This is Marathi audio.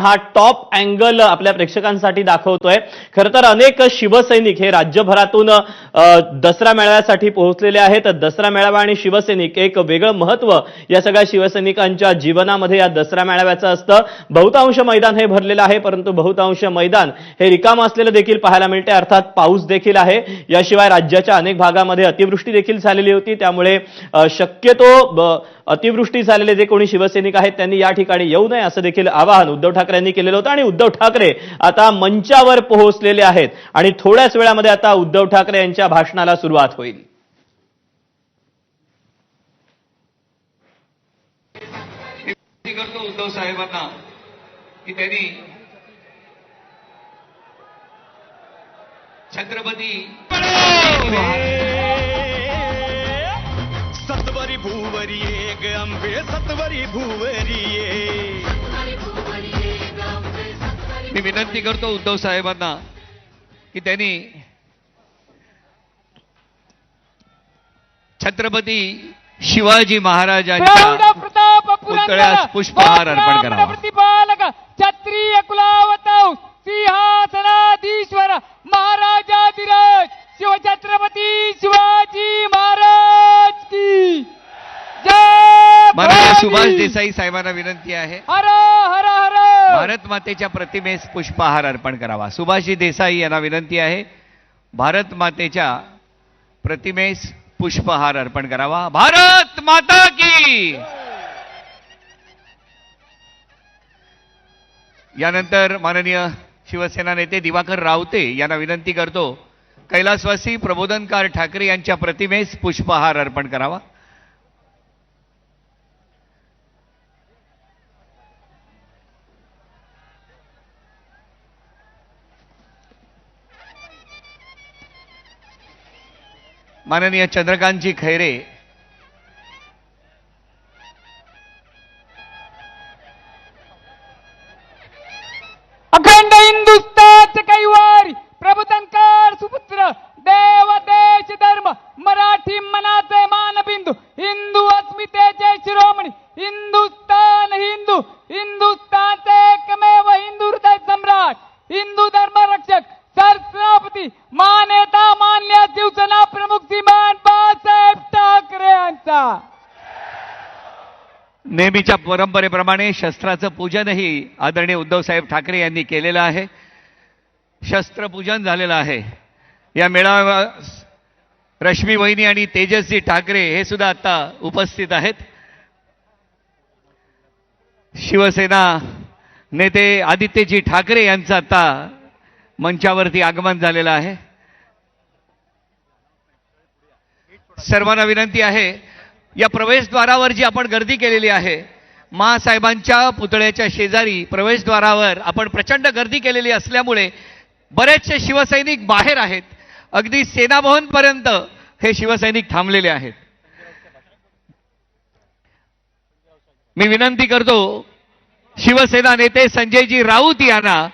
हा टॉप अँगल आपल्या प्रेक्षकांसाठी दाखवतोय. खरं तर अनेक शिवसैनिक हे राज्यभरातून दसरा मेळाव्यासाठी पोहोचलेले आहेत. दसरा मेळावा आणि शिवसैनिक एक वेगळं महत्त्व या सगळ्या शिवसैनिकांच्या जीवनामध्ये या दसरा मेळाव्याचं असतं. बहुतांश मैदान हे भरलेलं आहे परंतु बहुतांश मैदान हे रिकाम असलेलं देखील पाहायला मिळते अर्थात पाऊस देखील आहे. याशिवाय राज्याच्या अनेक भागामध्ये अतिवृष्टी देखील झालेली होती. त्यामुळे शक्यतो अतिवृष्टी झालेले जे कोणी शिवसैनिक आहेत त्यांनी या ठिकाणी येऊ नये असं देखील आवाहन उद्धव ठाकरे यांनी केलेलं होतं आणि उद्धव ठाकरे आता मंचावर पोहोचलेले आहेत. आणि थोड्याच वेळामध्ये आता उद्धव ठाकरे यांच्या भाषणाला सुरुवात होईल. करतो उद्धव साहेबांना की त्यांनी छत्रपती सत्वरी भूवरी ग अंबे सत्वरी भूवरी मी विनंती करतो उद्धव साहेबांना की त्यांनी छत्रपती शिवाजी महाराजांच्या प्रताप पुतळ्यास पुष्पहार अर्पण करावा. क्षत्रिय कुलावताऊ सिंहासनाधीश्वर महाराजाधिराज शिवछत्रपती शिवाजी महाराज की जय भवानी! सुभाष देसाई साहेबांना विनंती आहे हर हर भारत मातेच्या प्रतिमेस पुष्पहार अर्पण करावा. सुभाषजी देसाई यांना विनंती आहे भारत मातेच्या प्रतिमेस पुष्पहार अर्पण करावा. भारत माता की! यानंतर माननीय शिवसेना नेते दिवाकर रावते यांना विनंती करतो कैलासवासी प्रबोधनकार ठाकरे यांच्या प्रतिमेस पुष्पहार अर्पण करावा. माननीय चंद्रकांतजी खैरे अखंड हिंदुस्थानचे कैवार प्रभुतंकार सुपुत्र देव देश धर्म मराठी मनाचे मानबिंदू हिंदू अस्मितेचे शिरोमणी हिंदुस्थान हिंदू हिंदुस्थानचे एकमेव हिंदू हृदय सम्राट हिंदू धर्म रक्षक सरसेनापती मान्यता मान्य शिवसेना प्रमुख श्रीमान बाळासाहेब ठाकरे यांचा. नेहमीच्या परंपरेप्रमाणे शस्त्राचं पूजनही आदरणीय उद्धवसाहेब ठाकरे यांनी केलेलं आहे. शस्त्रपूजन झालेलं आहे. या मेळाव्या रश्मी वहिनी आणि तेजस्वी ठाकरे हे सुद्धा आता उपस्थित आहेत. शिवसेना नेते आदित्यजी ठाकरे यांचं आता मंचावरती आगमन झालेलं आहे. सर्वांना विनंती आहे या प्रवेशद्वारावर जी आपण गर्दी केलेली आहे महासाहेबांच्या पुतळ्याच्या शेजारी प्रवेशद्वारावर आपण प्रचंड गर्दी केलेली असल्यामुळे बरेचसे शिवसैनिक बाहेर आहेत. अगदी सेनाभवनपर्यंत हे शिवसैनिक थांबलेले आहेत. मी विनंती करतो शिवसेना नेते संजयजी राऊत यांना